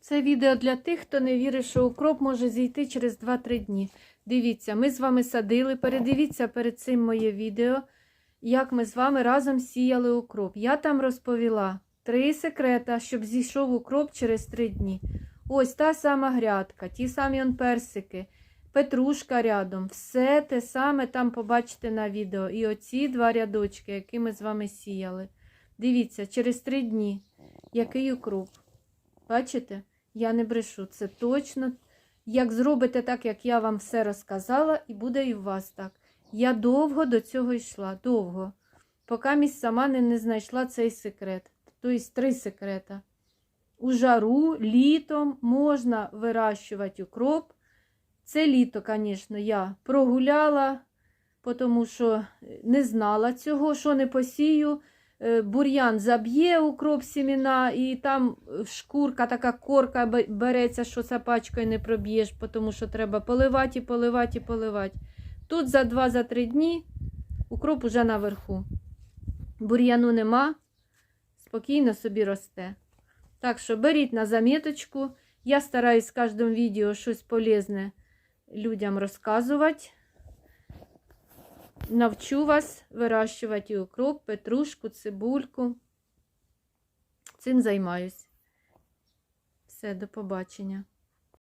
Це відео для тих, хто не вірить, що укроп може зійти через 2-3 дні. Дивіться, ми з вами садили. Передивіться перед цим моє відео, як ми з вами разом сіяли укроп. Я там розповіла три секрета, щоб зійшов укроп через 3 дні. Ось та сама грядка, ті самі он персики, петрушка рядом. Все те саме там побачите на відео. І оці два рядочки, які ми з вами сіяли. Дивіться, через 3 дні. Який укроп. Бачите? Я не брешу. Це точно. Як зробите так, як я вам все розказала, і буде і у вас так. Я довго до цього йшла, довго. Поки місць сама не, не знайшла цей секрет. Тобто три секрета. У жару літом можна вирощувати укроп. Це літо, звісно, я прогуляла, тому що не знала цього, що не посію. Е, бур'ян заб'є укроп сіміна, і там е, шкурка, така корка береться, що сапачкою не проб'єш, тому що треба поливати, і поливати, і поливати. Тут за 2-3 дні укроп уже наверху. Бур'яну нема, спокійно собі росте. Так що беріть на заміточку. Я стараюсь з кожним відео щось полезне людям розказувати. Навчу вас вирощувати укроп, петрушку, цибульку. Цим займаюсь. Все, до побачення.